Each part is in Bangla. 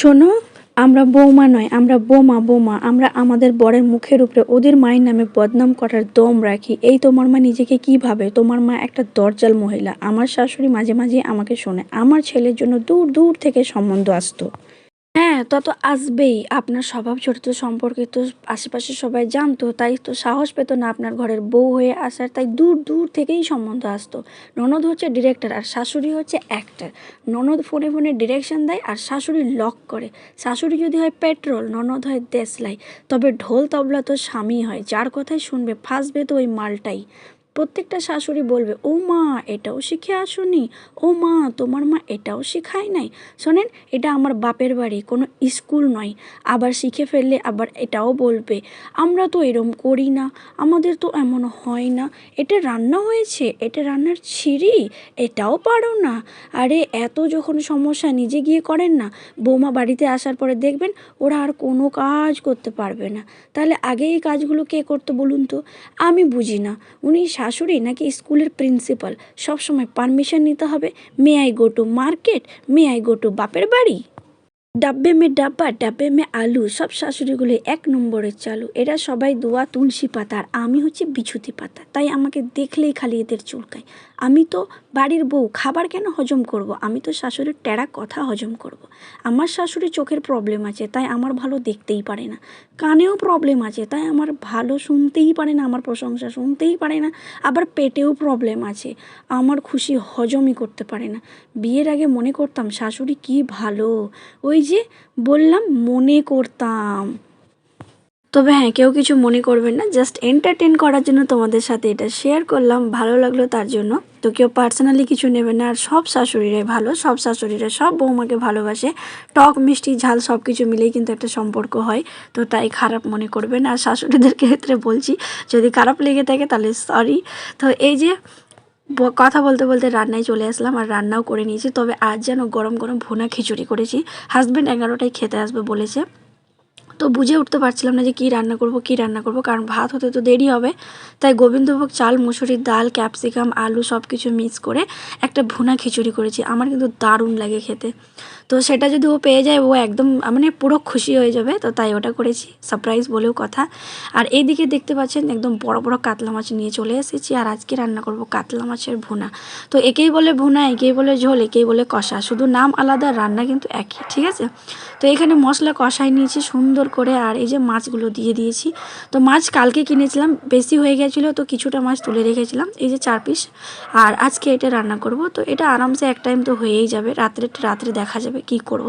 শোনো, আমরা বৌমা নয়, আমরা বোমা বোমা। আমরা আমাদের বরের মুখের উপরে ওদের মায়ের নামে বদনাম করার দম রাখি। এই তোমার মা নিজেকে কি ভাবে? তোমার মা একটা দরজাল মহিলা। আমার শাশুড়ি মাঝে মাঝে আমাকে শোনে। আমার ছেলের জন্য দূর দূর থেকে সম্বন্ধ আসতো। হ্যাঁ তা তো আসবেই। আপনার স্বভাব চরিত্র সম্পর্কে তো আশেপাশে সবাই জানতো, তাই তো সাহস পেতো না আপনার ঘরের বউ হয়ে আসার, তাই দূর দূর থেকেই সম্বন্ধ আসতো। ননদ হচ্ছে ডিরেক্টর আর শাশুড়ি হচ্ছে অ্যাক্টার ননদ ফোনে ফোনে ডিরেকশন দেয় আর শাশুড়ি লক করে। শাশুড়ি যদি হয় পেট্রোল ননদ হয় দেশলাই। তবে ঢোল তবলা তো স্বামী হয়, যার কথাই শুনবে, ফাঁসবে তো ওই মালটাই। প্রত্যেকটা শাশুড়ি বলবে, ও মা, এটাও শিখে আসুনি। ও মা, তোমার মা এটাও শেখায় নাই। শোনেন, এটা আমার বাপের বাড়ি, কোনো স্কুল নয়। আবার শিখে ফেললে আবার এটাও বলবে, আমরা তো এরম করি না, আমাদের তো এমন হয় না। এটা রান্না হয়েছে, এটা রান্নার ছিঁড়ি, এটাও পারো না। আরে, এত যখন সমস্যা নিজে গিয়ে করেন না, বৌমা বাড়িতে আসার পরে দেখবেন ওরা আর কোনো কাজ করতে পারবে না। তাহলে আগে এই কাজগুলো কে করতো বলুন তো? আমি বুঝি না। উনি শাশুড়ি নাকি স্কুলের প্রিন্সিপাল? সবসময় পারমিশন নিতে হবে। May I go to market? May I go to বাপের বাড়ি? ডাব্বে মে ডাব্বা, ডাব্বে মে আলু, সব শাশুড়িগুলো এক নম্বরের চালু। এরা সবাই দোয়া তুলসী পাতা, আর আমি হচ্ছে বিছুতি পাতা। তাই আমাকে দেখলেই খালি এদের চুলকায়। আমি তো বাড়ির বউ, খাবার কেন হজম করব? আমি তো শাশুড়ির টেরা কথা হজম করব। আমার শাশুড়ির চোখের প্রবলেম আছে, তাই আমার ভালো দেখতেই পারে না। কানেও প্রবলেম আছে, তাই আমার ভালো শুনতেই পারে না, আমার প্রশংসা শুনতেই পারে না। আবার পেটেও প্রবলেম আছে, আমার খুশি হজমই করতে পারে না। বিয়ের আগে মনে করতাম, শাশুড়ি কি ভালো, ওই যে বললাম মনে করতাম। তবে হ্যাঁ কেউ কিছু মনে করবেন না জাস্ট এন্টারটেন করার জন্য তোমাদের সাথে এটা শেয়ার করলাম, ভালো লাগল তার জন্য। তো কেউ পার্সোনালি কিছু নেবে না, আর সব শাশুড়িরাই ভালো, সব শাশুড়িরা সব বৌমাকে ভালোবাসে। টক, মিষ্টি, ঝাল সব কিছু মিলেই কিন্তু একটা সম্পর্ক হয়, তো তাই খারাপ মনে করবেন আর শাশুড়িদের ক্ষেত্রে বলছি, যদি খারাপ লেগে থাকে তাহলে সরি তো এই যে কথা বলতে বলতে রান্নায় চলে আসলাম আর রান্নাও করে নিয়েছি। তবে আজ যেন গরম গরম ভোনা খিচুড়ি করেছি। হাজব্যান্ড এগারোটায় খেতে আসবে বলেছে। তো বুঝে উঠতে পারছিলাম না যে কী রান্না করব, কী রান্না করব, কারণ ভাত হতে তো দেরি হবে। তাই গোবিন্দভোগ চাল, মুসুরির ডাল, ক্যাপসিকাম, আলু সব কিছু মিক্স করে একটা ভুনা খিচুড়ি করেছি। আমার কিন্তু দারুণ লাগে খেতে। তো সেটা যদি ও পেয়ে যায়, ও একদম মানে পুরো খুশি হয়ে যাবে। তো তাই ওটা করেছি সারপ্রাইজ বলেও কথা। আর এইদিকে দেখতে পাচ্ছেন, একদম বড় বড় কাতলা মাছ নিয়ে চলে এসেছি, আর আজকে রান্না করব কাতলা মাছের ভুনা। তো একেই বলে ভুনা, একেই বলে ঝোল, একেই বলে কষা। শুধু নাম আলাদা, রান্না কিন্তু একই, ঠিক আছে? তো এখানে মশলা কষাই নিয়েছি সুন্দর করে, আর এই যে মাছগুলো দিয়ে দিয়েছি। তো মাছ কালকে কিনেছিলাম, বেশি হয়ে গেছিল, তো কিছুটা মাছ তুলে রেখেছিলাম, এই যে চার পিস। আর আজকে এটা রান্না করব, তো এটা আরামসে এক টাইম তো হয়েই যাবে, রাত্রে রাত্রে দেখা যাবে কি করব?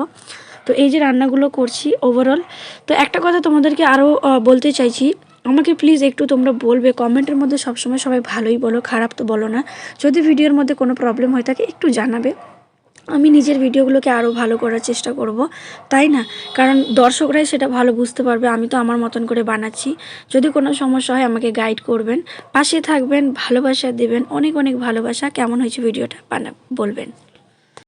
তো এই যে রান্নাগুলো করছি ওভারঅল তো একটা কথা তোমাদেরকে আরও বলতে চাইছি, আমাকে প্লিজ একটু তোমরা বলবে, কমেন্টের মধ্যে সবসময় সবাই ভালোই বলো, খারাপ তো বলো না। যদি ভিডিওর মধ্যে কোনো প্রবলেম হয়ে থাকে, একটু জানাবে। আমি নিজের ভিডিওগুলোকে আরও ভালো করার চেষ্টা করব, তাই না? কারণ দর্শকরাই সেটা ভালো বুঝতে পারবে, আমি তো আমার মতন করে বানাচ্ছি। যদি কোনো সমস্যা হয়, আমাকে গাইড করবেন। পাশে থাকবেন, ভালোবাসা দেবেন, অনেক অনেক ভালোবাসা। কেমন হয়েছে ভিডিওটা, বানা বলবেন।